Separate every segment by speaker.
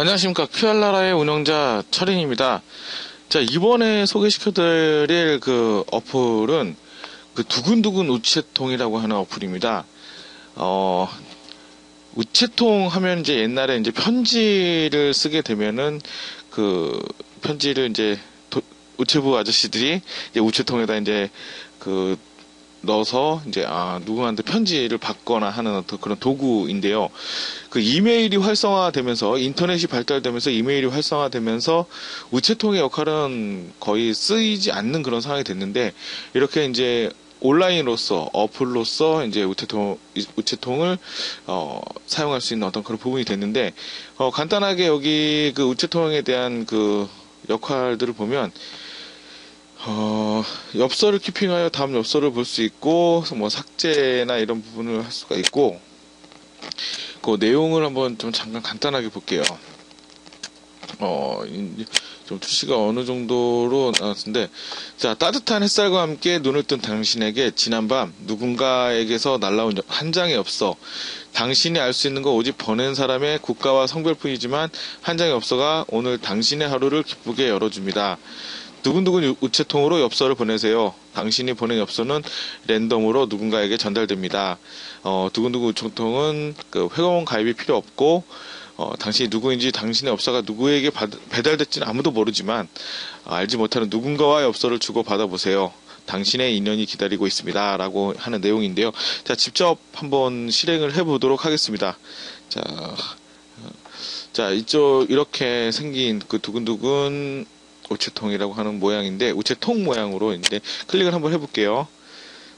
Speaker 1: 안녕하십니까. 큐알라라의 운영자 철인입니다. 자, 이번에 소개시켜드릴 그 어플은 그 두근두근 우체통이라고 하는 어플입니다. 어, 우체통 하면 이제 옛날에 이제 편지를 쓰게 되면은 그 편지를 이제 도, 우체부 아저씨들이 이제 우체통에다 이제 그 넣어서 이제 아 누구한테 편지를 받거나 하는 어떤 그런 도구인데요. 그 이메일이 활성화되면서 인터넷이 발달되면서 이메일이 활성화되면서 우체통의 역할은 거의 쓰이지 않는 그런 상황이 됐는데 이렇게 이제 온라인으로서 어플로서 이제 우체통 우체통을 어, 사용할 수 있는 어떤 그런 부분이 됐는데 어, 간단하게 여기 그 우체통에 대한 그 역할들을 보면 어, 엽서를 키핑하여 다음 엽서를 볼 수 있고, 뭐 삭제나 이런 부분을 할 수가 있고, 그 내용을 한번 좀 잠깐 간단하게 볼게요. 어, 좀 투시가 어느 정도로 나왔는데, 자, 따뜻한 햇살과 함께 눈을 뜬 당신에게 지난밤 누군가에게서 날라온 한 장의 엽서, 당신이 알 수 있는 거 오직 보낸 사람의 국가와 성별뿐이지만 한 장의 엽서가 오늘 당신의 하루를 기쁘게 열어줍니다. 두근두근 우체통으로 엽서를 보내세요. 당신이 보낸 엽서는 랜덤으로 누군가에게 전달됩니다. 어, 두근두근 우체통은 그 회원 가입이 필요 없고 어, 당신이 누구인지 당신의 엽서가 누구에게 받, 배달됐지는 아무도 모르지만 어, 알지 못하는 누군가와 엽서를 주고 받아보세요. 당신의 인연이 기다리고 있습니다. 라고 하는 내용인데요. 자, 직접 한번 실행을 해보도록 하겠습니다. 자, 어, 자, 이쪽, 이렇게 생긴 그 두근두근 우체통이라고 하는 모양인데 우체통 모양으로 이제 클릭을 한번 해볼게요.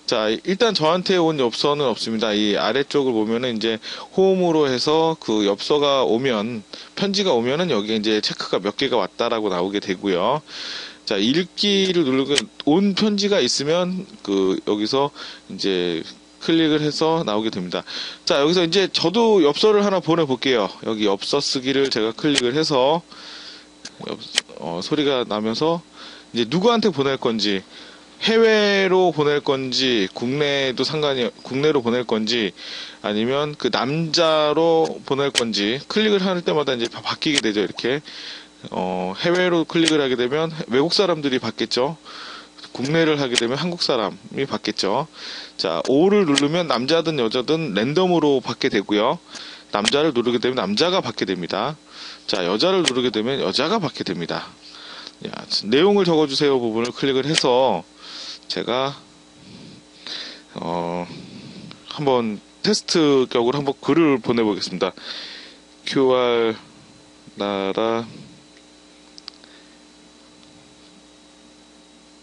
Speaker 1: 자, 일단 저한테 온 엽서는 없습니다. 이 아래쪽을 보면은 이제 홈으로 해서 그 엽서가 오면 편지가 오면은 여기 이제 체크가 몇 개가 왔다라고 나오게 되고요. 자, 읽기를 누르고 온 편지가 있으면 그 여기서 이제 클릭을 해서 나오게 됩니다. 자, 여기서 이제 저도 엽서를 하나 보내볼게요. 여기 엽서 쓰기를 제가 클릭을 해서 어, 소리가 나면서 이제 누구한테 보낼 건지 해외로 보낼 건지 국내도 상관이 국내로 보낼 건지 아니면 그 남자로 보낼 건지 클릭을 할 때마다 이제 바뀌게 되죠 이렇게. 어, 해외로 클릭을 하게 되면 외국 사람들이 받겠죠. 국내를 하게 되면 한국 사람이 받겠죠. 자 5를 누르면 남자든 여자든 랜덤으로 받게 되고요 남자를 누르게 되면 남자가 받게 됩니다 자, 여자를 누르게 되면 여자가 받게 됩니다. 야, 내용을 적어주세요 부분을 클릭을 해서 제가 어, 한번 테스트 격으로 한번 글을 보내보겠습니다. QR 나라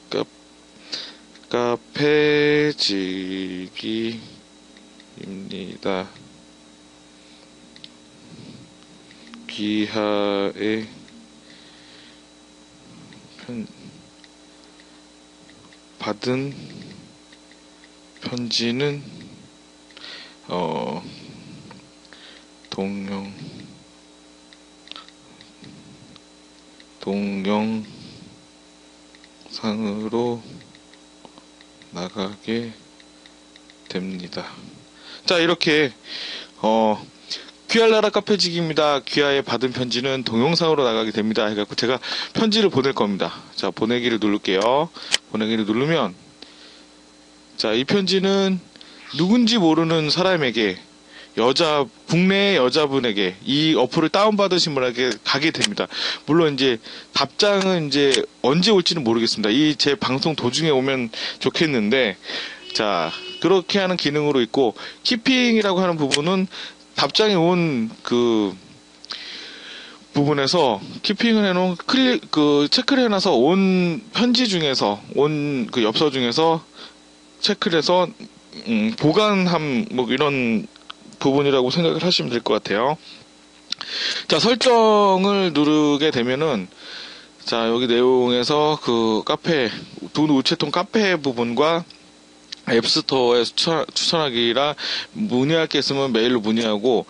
Speaker 1: 카, 카페지기입니다. 기하의 편, 받은 편지는 어 동영 동영상으로 나가게 됩니다. 자 이렇게 어 귀할 나라 카페직입니다. 귀하에 받은 편지는 동영상으로 나가게 됩니다. 해갖고 제가 편지를 보낼 겁니다. 자, 보내기를 누를게요. 보내기를 누르면, 자, 이 편지는 누군지 모르는 사람에게, 여자, 국내 여자분에게, 이 어플을 다운받으신 분에게 가게 됩니다. 물론 이제 답장은 이제 언제 올지는 모르겠습니다. 이 제 방송 도중에 오면 좋겠는데, 자, 그렇게 하는 기능으로 있고, 키핑이라고 하는 부분은 답장이 온 그 부분에서 키핑을 해놓은 클릭 그 체크를 해놔서 온 편지 중에서 온 그 엽서 중에서 체크를 해서 음, 보관함 뭐 이런 부분이라고 생각을 하시면 될 것 같아요. 자 설정을 누르게 되면은 자 여기 내용에서 그 카페 돈 우체통 카페 부분과 앱스토어에 추천, 추천하기라 문의할 게 있으면 메일로 문의하고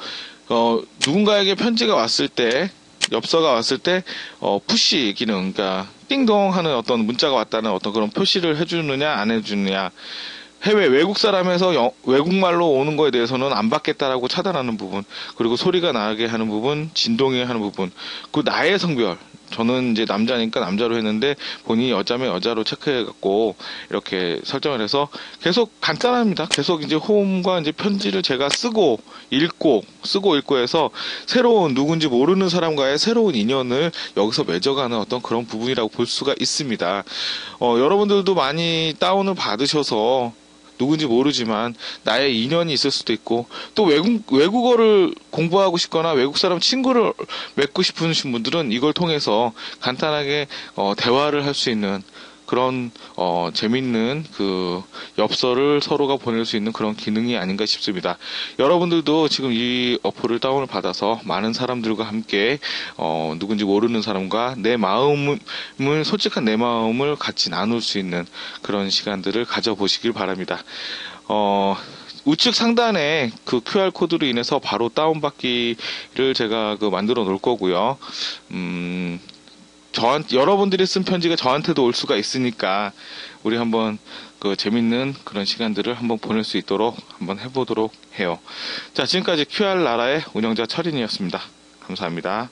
Speaker 1: 어, 누군가에게 편지가 왔을 때 엽서가 왔을 때 어, 푸시 기능 그러니까 띵동 하는 어떤 문자가 왔다는 어떤 그런 표시를 해주느냐 안 해주느냐 해외 외국 사람에서 영- 외국말로 오는 거에 대해서는 안 받겠다라고 차단하는 부분, 그리고 소리가 나게 하는 부분, 진동이 하는 부분, 그 나의 성별. 저는 이제 남자니까 남자로 했는데 본인이 여자면 여자로 체크해갖고 이렇게 설정을 해서 계속 간단합니다. 계속 이제 호음과 이제 편지를 제가 쓰고 읽고 쓰고 읽고 해서 새로운 누군지 모르는 사람과의 새로운 인연을 여기서 맺어가는 어떤 그런 부분이라고 볼 수가 있습니다. 어, 여러분들도 많이 다운을 받으셔서 누군지 모르지만 나의 인연이 있을 수도 있고 또 외국 외국어를 공부하고 싶거나 외국 사람 친구를 맺고 싶으신 분들은 이걸 통해서 간단하게 어, 대화를 할 수 있는 그런 어, 재밌는 그 엽서를 서로가 보낼 수 있는 그런 기능이 아닌가 싶습니다. 여러분들도 지금 이 어플을 다운을 받아서 많은 사람들과 함께 어, 누군지 모르는 사람과 내 마음을 솔직한 내 마음을 같이 나눌 수 있는 그런 시간들을 가져보시길 바랍니다. 어, 우측 상단에 그 QR 코드로 인해서 바로 다운받기를 제가 그 만들어 놓을 거고요. 음, 저한 여러분들이 쓴 편지가 저한테도 올 수가 있으니까 우리 한번 그 재밌는 그런 시간들을 한번 보낼 수 있도록 한번 해보도록 해요. 자, 지금까지 QR 나라의 운영자 철인이었습니다. 감사합니다.